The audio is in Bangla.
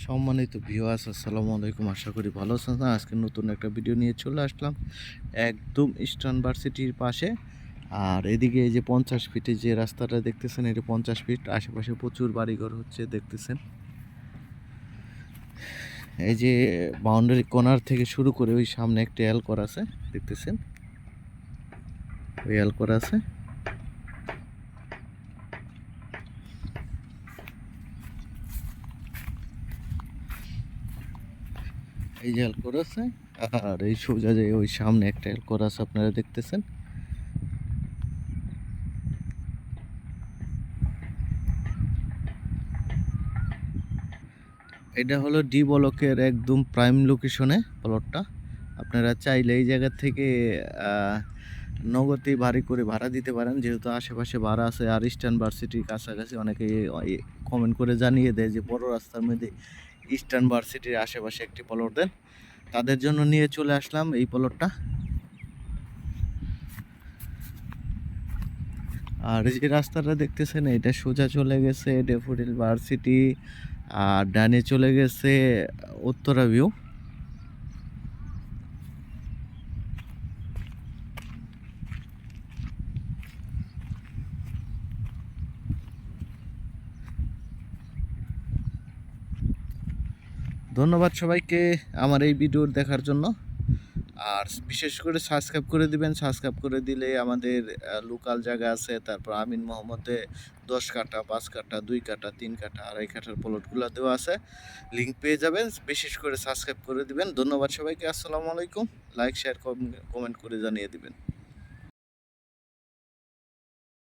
সম্মানিত ভিউয়ার্স আসসালামু আলাইকুম। আশা করি ভালো আছেন। আজকে নতুন একটা ভিডিও নিয়ে চলে আসলাম একদম ইস্টার্ন ভার্সিটির পাশে। আর এদিকে এই যে পঞ্চাশ ফিটে যে রাস্তাটা দেখতেছেন এটা পঞ্চাশ ফিট আশেপাশে প্রচুর বাড়িঘর হচ্ছে, দেখতেছেন। এই যে বাউন্ডারি কর্নার থেকে শুরু করে ওই সামনে একটা এল আছে, দেখতেছেন? ওই এল আছে। এই যে অ্যালকোর আছে আর এই সোজা যে ওই সামনে একটা অ্যালকোর আছে, আপনারা দেখতেছেন? এটা হলো ডি ব্লকের একদম প্রাইম লোকেশনে প্লটটা। আপনারা চাইলে এই জায়গা থেকে নগদে ভারী করে ভাড়া দিতে পারেন। যেহেতু আশেপাশে ভাড়া আছে, আর ইস্টার্ন ভার্সিটির কাছাকাছি অনেকে কমেন্ট করে জানিয়ে দেয় যে বড় রাস্তার মধ্যে ইস্টার্ন ভার্সিটির আশেপাশে একটি প্লট দেন। তাদের জন্য নিয়ে চলে আসলাম এই পলটটা আর যে রাস্তাটা দেখতেছেন, এটা সোজা চলে গেছে ডেফোডিল ভার্সিটি আর ডানে চলে গেছে, উত্তরা ভিউ ধন্যবাদ সবাইকে আমার এই ভিডিও দেখার জন্য। আর বিশেষ করে সাবস্ক্রাইব করে দিবেন। সাবস্ক্রাইব করে দিলে আমাদের লোকাল জায়গা আছে, তারপর আমিন মোহাম্মদে দশ কাঠা, পাঁচ কাঠা, দুই কাঠা, তিন কাঠা, আড়াই কাঠার প্লটগুলো দেওয়া আছে। লিঙ্ক পেয়ে যাবেন। বিশেষ করে সাবস্ক্রাইব করে দিবেন। ধন্যবাদ সবাইকে। আসসালামু আলাইকুম। লাইক শেয়ার কমেন্ট করে জানিয়ে দিবেন।